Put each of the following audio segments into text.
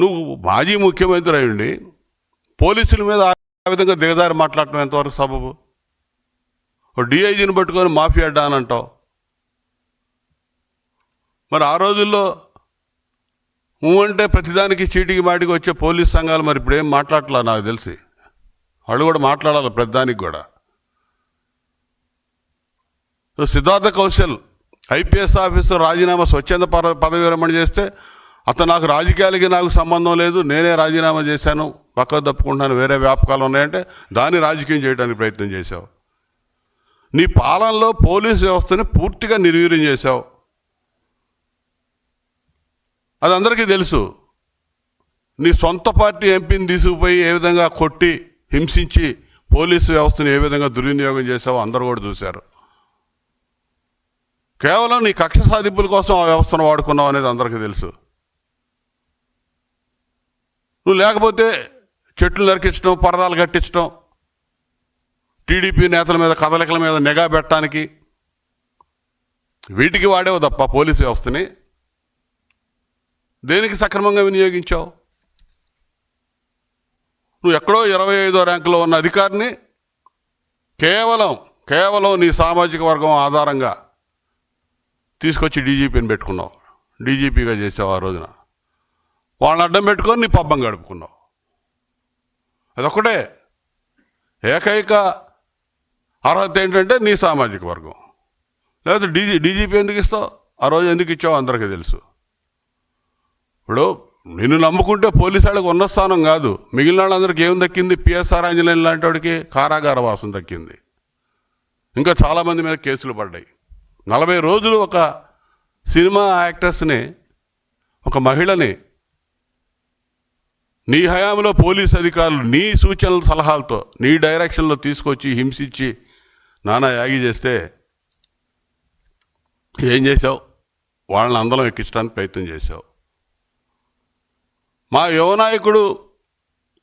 నువ్వు మాజీ ముఖ్యమంత్రి అయ్యండి పోలీసుల మీద ఆ విధంగా దిగదారి మాట్లాడటం ఎంతవరకు సబబు? ఓ డిఐజీని పట్టుకొని మాఫీ అడ్డా అని అంటావు. మరి ఆ రోజుల్లో నువ్వు అంటే ప్రతిదానికి చీటికి మాటికి వచ్చే పోలీస్ సంఘాలు మరి ఇప్పుడు ఏం మాట్లాడలే నాకు తెలిసి? వాళ్ళు కూడా మాట్లాడాలి ప్రతిదానికి కూడా. సిద్ధార్థ కౌశల్ ఐపీఎస్ ఆఫీసర్ రాజీనామా స్వచ్ఛంద పద పదవి విరమణ చేస్తే అతను నాకు రాజకీయాలకి నాకు సంబంధం లేదు నేనే రాజీనామా చేశాను పక్కకు తప్పుకుంటున్నాను వేరే వ్యాపకాలు ఉన్నాయంటే దాన్ని రాజకీయం చేయడానికి ప్రయత్నం చేశావు. నీ పాలనలో పోలీస్ వ్యవస్థని పూర్తిగా నిర్వీర్యం చేశావు. అది అందరికీ తెలుసు. నీ సొంత పార్టీ ఎంపీని తీసుకుపోయి ఏ విధంగా కొట్టి హింసించి పోలీసు వ్యవస్థను ఏ విధంగా దుర్వినియోగం చేశావో అందరూ కూడా చూశారు. కేవలం నీ కక్ష సాధింపుల కోసం ఆ వ్యవస్థను వాడుకున్నావు అనేది అందరికీ తెలుసు. నువ్వు లేకపోతే చెట్లు నరికించడం పరదాలు కట్టించడం టీడీపీ నేతల మీద కదలికల మీద నిఘా పెట్టడానికి వీటికి వాడేవు తప్ప పోలీసు వ్యవస్థని. దేనికి సక్రమంగా వినియోగించావు? నువ్వు ఎక్కడో ఇరవై ఐదో ర్యాంకులో ఉన్న అధికారిని కేవలం కేవలం నీ సామాజిక వర్గం ఆధారంగా తీసుకొచ్చి డీజీపీని పెట్టుకున్నావు. డీజీపీగా చేసావు ఆ రోజున. వాళ్ళని అడ్డం పెట్టుకొని నీ పబ్బం గడుపుకున్నావు. అదొక్కటే. ఏకైక అర్హత ఏంటంటే నీ సామాజిక వర్గం. లేకపోతే డీజీ డీజీపీ ఎందుకు ఇస్తావు? ఆ రోజు ఎందుకు ఇచ్చావు? అందరికీ తెలుసు. ఇప్పుడు నిన్ను నమ్ముకుంటే పోలీసు వాళ్ళకి ఉన్న స్థానం కాదు. మిగిలిన వాళ్ళందరికీ ఏం దక్కింది? పిఎస్ఆర్ ఆంజనేయులు లాంటి వాడికి కారాగార వాసం దక్కింది. ఇంకా చాలామంది మీద కేసులు పడ్డాయి. నలభై రోజులు ఒక సినిమా యాక్టర్స్ని ఒక మహిళని నీ హయాంలో పోలీస్ అధికారులు నీ సూచనల సలహాలతో నీ డైరెక్షన్లో తీసుకొచ్చి హింసించి నానా యాగి చేస్తే ఏం చేసావు వాళ్ళని అందరం ఎక్కించడానికి ప్రయత్నం చేశావు. మా యువనాయకుడు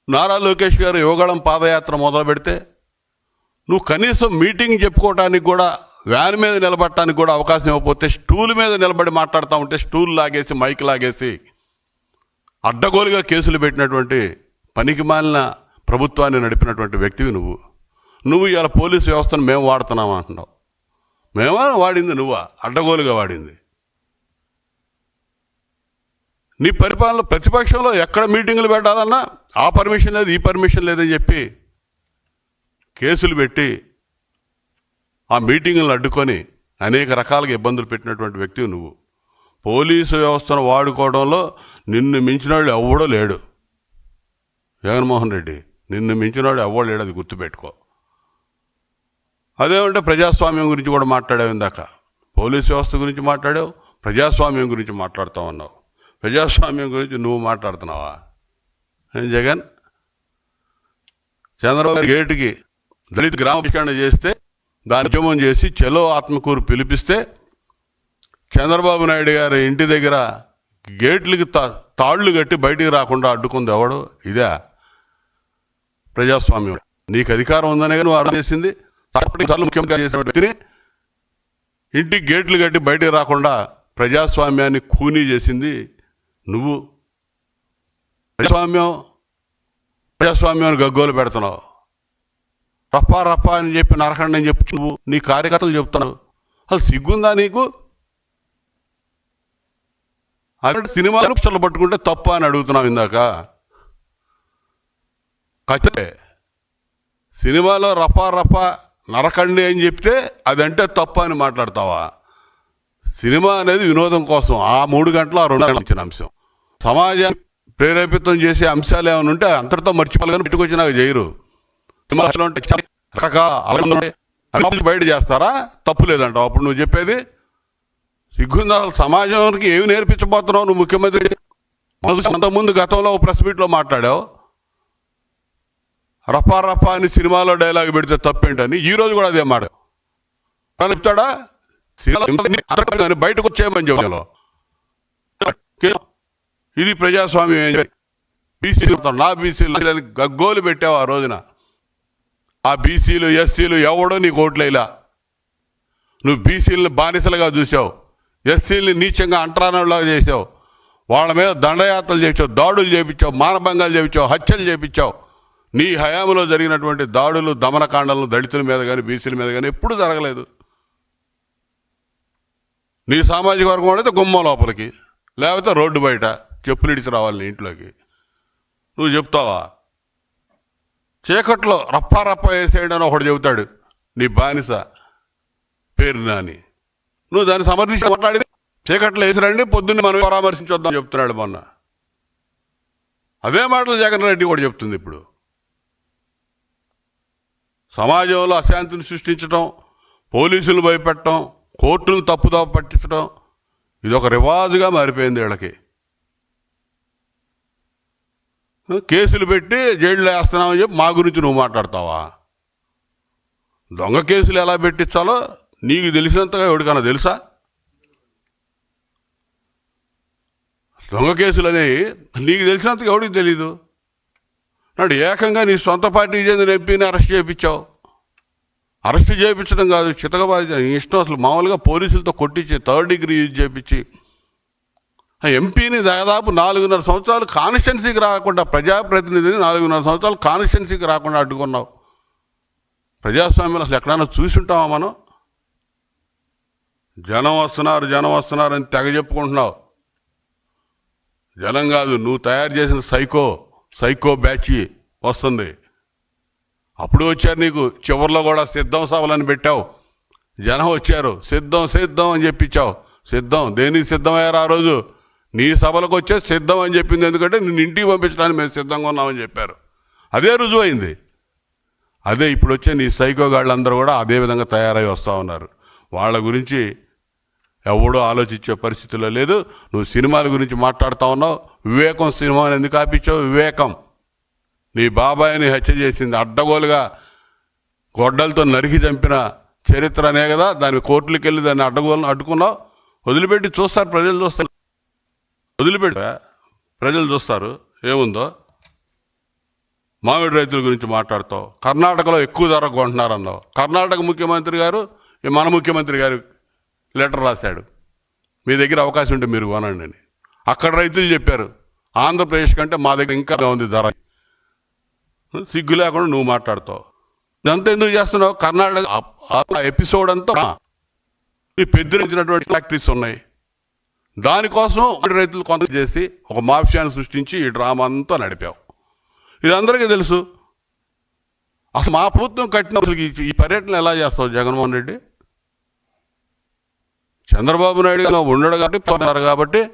నారా లోకేష్ గారు యువగళం పాదయాత్ర మొదలు పెడితే నువ్వు కనీసం మీటింగ్ చెప్పుకోవడానికి కూడా వ్యాన్ మీద నిలబడటానికి కూడా అవకాశం ఇవ్వకపోతే స్టూల్ మీద నిలబడి మాట్లాడుతూ ఉంటే స్టూల్ లాగేసి మైక్ లాగేసి అడ్డగోలుగా కేసులు పెట్టినటువంటి పనికి మాలిన ప్రభుత్వాన్ని నడిపినటువంటి వ్యక్తివి నువ్వు. నువ్వు ఇవాళ పోలీసు వ్యవస్థను మేము వాడుతున్నాం అంటున్నావు. మేమా వాడింది నువ్వా? అడ్డగోలుగా వాడింది. నీ పరిపాలన ప్రతిపక్షంలో ఎక్కడ మీటింగులు పెట్టాలన్నా ఆ పర్మిషన్ లేదు ఈ పర్మిషన్ లేదని చెప్పి కేసులు పెట్టి ఆ మీటింగులను అడ్డుకొని అనేక రకాలుగా ఇబ్బందులు పెట్టినటువంటి వ్యక్తివి నువ్వు. పోలీసు వ్యవస్థను వాడుకోవడంలో నిన్ను మించినవాడు ఎవ్వడో లేడు. జగన్మోహన్ రెడ్డి నిన్ను మించినవాడు ఎవ్వడు లేడు అది గుర్తుపెట్టుకో. అదేమంటే ప్రజాస్వామ్యం గురించి కూడా మాట్లాడావు ఇందాక. పోలీస్ వ్యవస్థ గురించి మాట్లాడావు ప్రజాస్వామ్యం గురించి మాట్లాడుతూ ఉన్నావు. ప్రజాస్వామ్యం గురించి నువ్వు మాట్లాడుతున్నావా? జగన్? చంద్రబాబు గేటుకి దళిత గ్రామ చేస్తే దాని ఉద్యమం చేసి చెలో ఆత్మకూరు పిలిపిస్తే చంద్రబాబు నాయుడు గారి ఇంటి దగ్గర గేట్లకి తా తాళ్ళు కట్టి బయటికి రాకుండా అడ్డుకుంది ఎవడు? ఇదే ప్రజాస్వామ్యం. నీకు అధికారం ఉందనే నువ్వు అర్థం చేసింది. సార్లు ముఖ్యంగా చేసిన వ్యక్తిని ఇంటికి గేట్లు కట్టి బయటికి రాకుండా ప్రజాస్వామ్యాన్ని కూనీ చేసింది నువ్వు. ప్రజాస్వామ్యం ప్రజాస్వామ్యాన్ని గగ్గోలు పెడుతున్నావు. రప్పా రప్పా అని చెప్పి నరకండి అని చెప్పి నువ్వు నీ కార్యకర్తలు చెప్తున్నావు. అసలు సిగ్గుందా నీకు? అలాంటి సినిమాలు పిక్చర్లు పట్టుకుంటే తప్ప అని అడుగుతున్నాం ఇందాక. కచ్చే సినిమాలో రఫా రఫా నరకండి అని చెప్తే అదంటే తప్ప అని మాట్లాడతావా? సినిమా అనేది వినోదం కోసం ఆ మూడు గంటలు ఆ రెండు గంటల అంశం. సమాజాన్ని ప్రేరేపితం చేసే అంశాలు ఏమైనా ఉంటే అంతటితో మర్చిపోవాలి కానీ పెట్టుకొచ్చి నాకు చేయరు సినిమాలో బయట చేస్తారా? తప్పు లేదంటావు? అప్పుడు నువ్వు చెప్పేది సిగ్గుందా? సమాజానికి ఏమి నేర్పించబోతున్నావు? నువ్వు ముఖ్యమంత్రి అంతకుముందు గతంలో ప్రెస్ మీట్లో మాట్లాడావు. రఫా రఫా అని సినిమాలో డైలాగ్ పెడితే తప్పేంటని ఈ రోజు కూడా అదే మాట. చెప్తాడా? బయటకు వచ్చేయమని చెప్పాను ఇది ప్రజాస్వామ్యం బీసీ నా బీసీలు గగ్గోలు పెట్టావు ఆ రోజున. ఆ బీసీలు ఎస్సీలు ఎవడో నీకు ఓట్లేలా? నువ్వు బీసీలను బానిసలుగా చూసావు. ఎస్సీలని నీచంగా అంటరానలాగా చేసావు వాళ్ళ మీద దండయాత్రలు చేపించావు దాడులు చేపించావు మానభంగాలు చేపించావు హత్యలు చేపించావు. నీ హయాంలో జరిగినటువంటి దాడులు దమనకాండలు దళితుల మీద కానీ బీసీల మీద కానీ ఎప్పుడు జరగలేదు. నీ సామాజిక వర్గం అయితే గుమ్మం లోపలికి లేకపోతే రోడ్డు బయట చెప్పులు ఇడిచి రావాలి నీ ఇంట్లోకి. నువ్వు చెప్తావా? చీకట్లో రప్పారప్ప రప్ప ఒకడు చెబుతాడు. నీ బానిస. పేరు నాని. నువ్వు దాన్ని సమర్థించి మాట్లాడి చీకట్లో వేసిరండి పొద్దున్నే మనం పరామర్శించొద్దాం చెప్తున్నాడు మొన్న. అదే మాటలు జగన్ రెడ్డి కూడా చెప్తుంది ఇప్పుడు. సమాజంలో అశాంతిని సృష్టించడం పోలీసులు భయపెట్టడం కోర్టులను తప్పుదోవ పట్టించడం ఇది ఒక రివాజుగా మారిపోయింది వీళ్ళకి. కేసులు పెట్టి జైల్లో వేస్తున్నామని చెప్పి మా గురించి నువ్వు మాట్లాడతావా? దొంగ కేసులు ఎలా పెట్టించాలో నీకు తెలిసినంతగా ఎవరికైనా తెలుసా? దొంగ కేసులు అనేవి నీకు తెలిసినంతగా ఎవడికి తెలీదు? నాడు ఏకంగా నీ సొంత పార్టీకి చెందిన ఎంపీని అరెస్ట్ చేయించావు. అరెస్ట్ చేయించడం కాదు చితకబాధ ఇష్టం అసలు మామూలుగా పోలీసులతో కొట్టించి థర్డ్ డిగ్రీ యూజ్ చేయించి. ఆ ఎంపీని దాదాపు నాలుగున్నర సంవత్సరాలు కాన్స్టిట్యున్సీకి రాకుండా ప్రజాప్రతినిధిని నాలుగున్నర సంవత్సరాలు కాన్స్టిట్యున్సీకి రాకుండా అడ్డుకున్నావు. ప్రజాస్వామ్యం అసలు ఎక్కడైనా చూసి ఉంటామా మనం? జనం వస్తున్నారు జనం వస్తున్నారు అని తెగ చెప్పుకుంటున్నావు. జనం కాదు నువ్వు తయారు చేసిన సైకో సైకో బ్యాచ్ వస్తుంది. అప్పుడు వచ్చారు నీకు చివరిలో కూడా సిద్ధం సభలని పెట్టావు. జనం వచ్చారు సిద్ధం సిద్ధం అని చెప్పించావు. సిద్ధం దేనికి సిద్ధమయ్యారు ఆ రోజు? నీ సభలకు వచ్చే సిద్ధం అని చెప్పింది ఎందుకంటే నిన్ను ఇంటికి పంపించడానికి మేము సిద్ధంగా ఉన్నామని చెప్పారు. అదే రుజువైంది. అదే ఇప్పుడు వచ్చే నీ సైకో గాళ్ళందరూ కూడా అదే విధంగా తయారై వస్తూ ఉన్నారు. వాళ్ళ గురించి ఎవడో ఆలోచించే పరిస్థితిలో లేదు. నువ్వు సినిమాల గురించి మాట్లాడుతూ ఉన్నావు. వివేకం సినిమాని ఎందుకు ఆపించావు? వివేకం. నీ బాబాయిని హత్య చేసింది అడ్డగోలుగా గొడ్డలతో నరికి చంపిన చరిత్ర అనే కదా? దాని కోర్టులకు వెళ్ళి దాన్ని అడ్డగోలు అడ్డుకున్నావు. వదిలిపెట్టి చూస్తారు. ప్రజలు చూస్తారు. వదిలిపెట్టా ప్రజలు చూస్తారు. ఏముందో? మామిడి రైతుల గురించి మాట్లాడతావు. కర్ణాటకలో ఎక్కువ ధర కొంటున్నారన్నావు. కర్ణాటక ముఖ్యమంత్రి గారు మన ముఖ్యమంత్రి గారు లెటర్ రాశాడు. మీ దగ్గర అవకాశం ఉంటే మీరు కొనండి అని. అక్కడ రైతులు చెప్పారు ఆంధ్రప్రదేశ్ కంటే మా దగ్గర ఇంకా ఉంది ధర. సిగ్గు లేకుండా నువ్వు మాట్లాడతావు. ఇదంతా ఎందుకు చేస్తున్నావు? కర్ణాటక ఎపిసోడ్ అంతా ఈ పెద్దరించినటువంటి ఫ్యాక్టరీస్ ఉన్నాయి. దానికోసం రైతులు కొంత చేసి ఒక మాఫియాను సృష్టించి ఈ డ్రామా అంతా నడిపావు. ఇది అందరికీ తెలుసు. అసలు మా ప్రభుత్వం కట్టిన అసలు ఈ- ఈ పర్యటన ఎలా చేస్తావు జగన్మోహన్ రెడ్డి? చంద్రబాబు నాయుడు ఉండడు కాబట్టి పోతారు కాబట్టి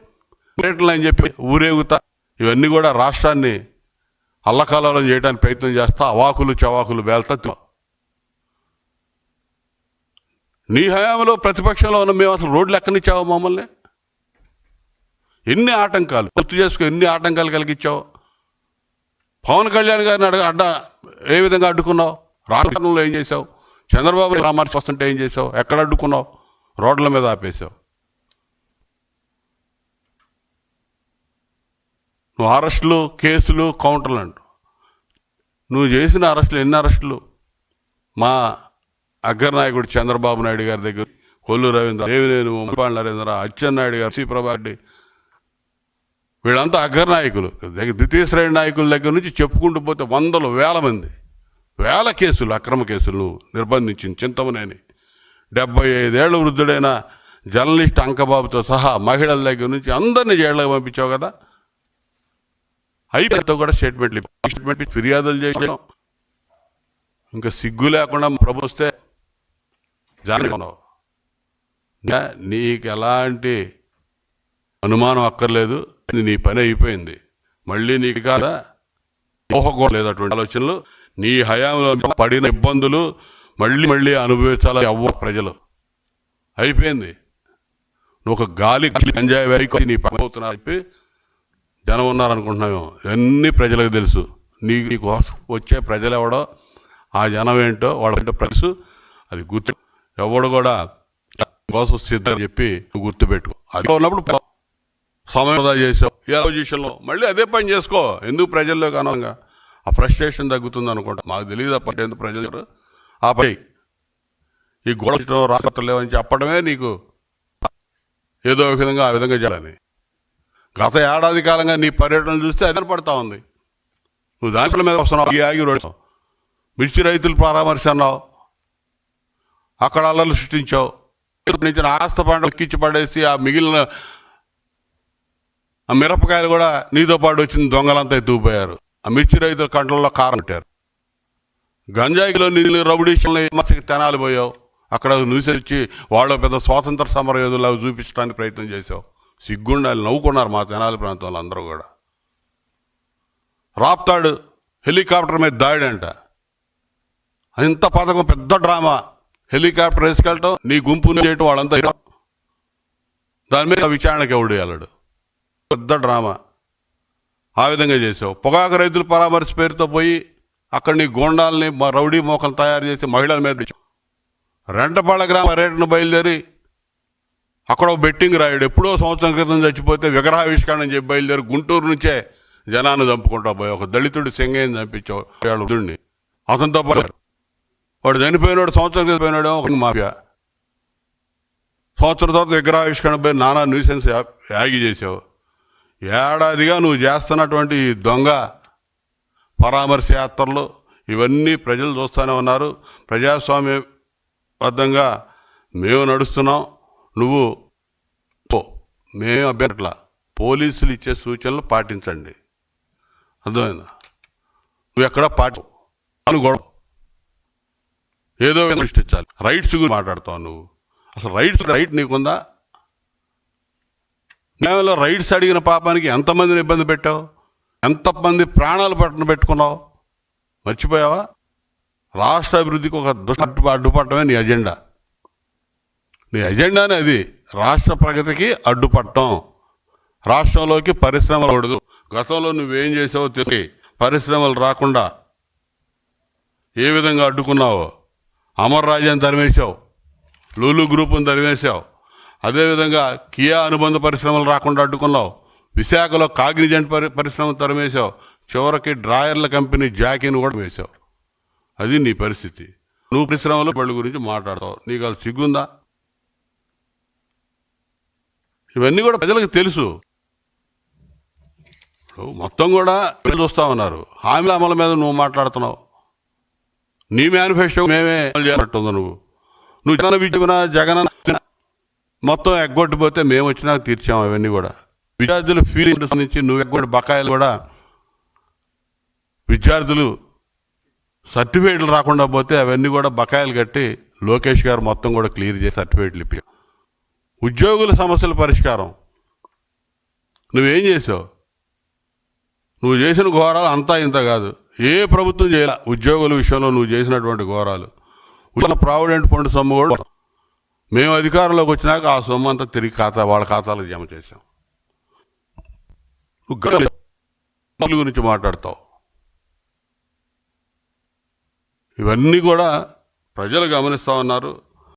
పర్యటనలు అని చెప్పి ఊరేగుతా. ఇవన్నీ కూడా రాష్ట్రాన్ని అల్లకాలలో చేయడానికి ప్రయత్నం చేస్తా. అవాకులు చవాకులు వేల్తా నీ హయాంలో ప్రతిపక్షంలో ఉన్న మేము అసలు రోడ్లు ఎక్కనిచ్చావు మమ్మల్ని? ఎన్ని ఆటంకాలు? గుర్తు చేసుకో ఎన్ని ఆటంకాలు కలిగించావు పవన్ కళ్యాణ్ గారిని అడగ అడ్డ ఏ విధంగా అడ్డుకున్నావు? రాష్ట్రంలో ఏం చేసావు చంద్రబాబు రామర్చి వస్తుంటే ఏం చేసావు ఎక్కడ అడ్డుకున్నావు? రోడ్ల మీద ఆపేశావు. నువ్వు అరెస్టులు కేసులు కౌంటర్లు అంటూ నువ్వు చేసిన అరెస్టులు ఎన్ని అరెస్టులు? మా అగ్రనాయకుడు చంద్రబాబు నాయుడు గారి దగ్గర కొల్లు రవీంద్ర దేవినేని ఉమ్మపాటి నరేంద్ర అచ్చెన్నాయుడు గారు సి. ప్రభారెడ్డి వీళ్ళంతా అగ్రనాయకులు దగ్గర ద్వితీయ శ్రేణి నాయకుల దగ్గర నుంచి చెప్పుకుంటూ పోతే వందలు వేల మంది. వేల కేసులు అక్రమ కేసులు నువ్వు నిర్బంధించింది చింతమనేని. డెబ్బై ఐదేళ్ళ వృద్ధుడైన జర్నలిస్ట్ అంకబాబుతో సహా మహిళల దగ్గర నుంచి అందరినీ జైళ్ళకి పంపించావు కదా? అయిపోతే కూడా స్టేట్మెంట్లు స్టేట్మెంట్ ఫిర్యాదులు చేసాం ఇంకా సిగ్గు లేకుండా ప్రభు వస్తే జాగ్రత్త నీకు ఎలాంటి అనుమానం అక్కర్లేదు. నీ పని అయిపోయింది. మళ్ళీ నీకు కాదా? ఊహకూడ లేదు అటువంటి ఆలోచనలు. నీ హయాంలో పడిన ఇబ్బందులు మళ్ళీ మళ్ళీ అనుభవించాలి అవ్వ ప్రజలు. అయిపోయింది. నువ్వు ఒక గాలి గంజాయి వేరికి నీ పని అవుతున్నా చెప్పి జనం ఉన్నారనుకుంటున్నావు అన్ని ప్రజలకు తెలుసు. నీ నీ వచ్చే ప్రజలు ఎవడో ఆ జనం ఏంటో వాళ్ళ తెలుసు. అది గుర్తు ఎవడు కూడా కోసం సిద్ధం అని చెప్పి నువ్వు గుర్తుపెట్టుకో. అది ఉన్నప్పుడు సమయం వృధా చేసావు. ఏ పొజిషన్లో మళ్ళీ అదే పని చేసుకో. ఎందుకు ప్రజల్లో కనంగా ఆ ఫ్రస్ట్రేషన్ తగ్గుతుంది అనుకుంటా. మాకు తెలియదు అప్పటి ఎందుకు ప్రజలు ఆపై ఆ పై ఈ గొడవ రాత్రులు లేవని చెప్పడమే నీకు ఏదో ఒక విధంగా ఆ విధంగా చేయాలని గత ఏడాది కాలంగా నీ పర్యటన చూస్తే ఎదురుపడతా ఉంది. నువ్వు దాంట్లో మీద వస్తున్నావు. ఈ ఆగి రోడ్డు. మిర్చి రైతులు పరామర్శ అన్నావు. అక్కడ అల్లర్లు సృష్టించావు. నుంచి ఆస్త పంట ఎక్కించి పడేసి ఆ మిగిలిన ఆ మిరపకాయలు కూడా నీతో పాటు వచ్చిన దొంగలంతా ఎత్తుకుపోయారు. ఆ మిర్చి రైతుల కంట్లలో కారం పెట్టారు గంజాయిలో నీళ్ళు రౌడీషన్లు మత్స్యకి తెనాలి పోయావు. అక్కడ వచ్చి వాళ్ళు పెద్ద స్వాతంత్ర సమర యోధులు చూపించడానికి ప్రయత్నం చేసావు సిగ్గుండాలి నవ్వుకున్నారు మా తెనాలి ప్రాంతంలో అందరూ కూడా. రాప్తాడు హెలికాప్టర్ మీద దాడి అంట ఇంత పథకం పెద్ద డ్రామా. హెలికాప్టర్ వేసుకెళ్ళటం నీ గుంపుని చేయటం వాళ్ళంతా దాని మీద విచారణకి ఎవడు వెళ్ళాడు. పెద్ద డ్రామా. ఆ విధంగా చేసావు పొగాకు రైతుల పరామర్శ పేరుతో పోయి అక్కడ నీ గోండాల్ని మా రౌడీ మోకలు తయారు చేసి మహిళల మీద పెట్టావు. రెంటపాళ్ళ గ్రామ పర్యటన బయలుదేరి అక్కడ బెట్టింగ్ రాయుడు. ఎప్పుడో సంవత్సరం క్రితం చచ్చిపోతే విగ్రహావిష్కరణ చెప్పి బయలుదేరి గుంటూరు నుంచే జనాన్ని చంపుకుంటా పోయి. ఒక దళితుడు సింగయ్యని చంపించావు అతనితో పాటు వాడు చనిపోయినాడు సంవత్సరం క్రితం పోయినాడు ఒక మాఫియా. సంవత్సరం తర్వాత విగ్రహావిష్కరణ పోయి నానా న్యూసెన్స్ యా- యాగి చేసావు. ఏడాదిగా నువ్వు చేస్తున్నటువంటి దొంగ పరామర్శ యాత్రలు ఇవన్నీ ప్రజలు చూస్తూనే ఉన్నారు. ప్రజాస్వామ్యబద్ధంగా మేము నడుస్తున్నాం. నువ్వు పో. మేము అభ్యర్థుల. పోలీసులు ఇచ్చే సూచనలు పాటించండి. అర్థమైందా? నువ్వు ఎక్కడ పాటి? అను గొడవ. ఏదో విధంగా సృష్టించాలి. రైట్స్ గురించి మాట్లాడతావు నువ్వు. అసలు రైట్స్ రైట్ నీకుందా? న్యాయంలో రైట్స్ అడిగిన పాపానికి ఎంతమందిని ఇబ్బంది పెట్టావు? ఎంతమంది ప్రాణాలు పట్టున పెట్టుకున్నావు? మర్చిపోయావా? రాష్ట్ర అభివృద్ధికి ఒక దుష్ట అడ్డు అడ్డుపట్టమే నీ ఎజెండా నీ ఎజెండానే అది. రాష్ట్ర ప్రగతికి అడ్డుపట్టం రాష్ట్రంలోకి పరిశ్రమలు కూడదు. గతంలో నువ్వేం చేసావో తెలిసి పరిశ్రమలు రాకుండా ఏ విధంగా అడ్డుకున్నావో? అమర్ రాజ్యాన్ని తరిమేశావు. లూలు గ్రూపుని తరిమేశావు. అదేవిధంగా కియా అనుబంధ పరిశ్రమలు రాకుండా అడ్డుకున్నావు. విశాఖలో కాగ్నిజెంట్ పరి పరిశ్రమ తరమేశావు. చివరికి డ్రాయర్ల కంపెనీ జాకీని కూడా వేశావు అది నీ పరిస్థితి. నువ్వు పరిశ్రమలో పళ్ళు గురించి మాట్లాడతావు. నీకు అది సిగ్గుందా? ఇవన్నీ కూడా ప్రజలకు తెలుసు. మొత్తం కూడా ప్రజలు చూస్తా ఉన్నారు. హామీల అమలు మీద నువ్వు మాట్లాడుతున్నావు. నీ మేనిఫెస్టో మేమే అమలు చేయాలంటుంది నువ్వు. నువ్వు జగన్ విజయన జగన్ మొత్తం ఎగ్గొట్టిపోతే మేము వచ్చినాక తీర్చాము అవన్నీ కూడా. విద్యార్థులు ఫీలింగ్ నుంచి నువ్వు ఎగ్గొట్టి బకాయిలు కూడా విద్యార్థులు సర్టిఫికేట్లు రాకుండా పోతే అవన్నీ కూడా బకాయిలు కట్టి లోకేష్ గారు మొత్తం కూడా క్లియర్ చేసి సర్టిఫికేట్లు ఇప్పి ఉద్యోగుల సమస్యల పరిష్కారం. నువ్వేం చేసావు? నువ్వు చేసిన ఘోరాలు అంతా ఇంత కాదు. ఏ ప్రభుత్వం చేయాల? ఉద్యోగుల విషయంలో నువ్వు చేసినటువంటి ఘోరాలు. ఉన్న ప్రావిడెంట్ ఫండ్ సొమ్ము కూడా మేము అధికారంలోకి వచ్చినాక ఆ సొమ్ము అంతా తిరిగి ఖాతా వాళ్ళ ఖాతాలకు జమ చేశాం. నువ్వు గురించి మాట్లాడతావు. ఇవన్నీ కూడా ప్రజలు గమనిస్తూ ఉన్నారు.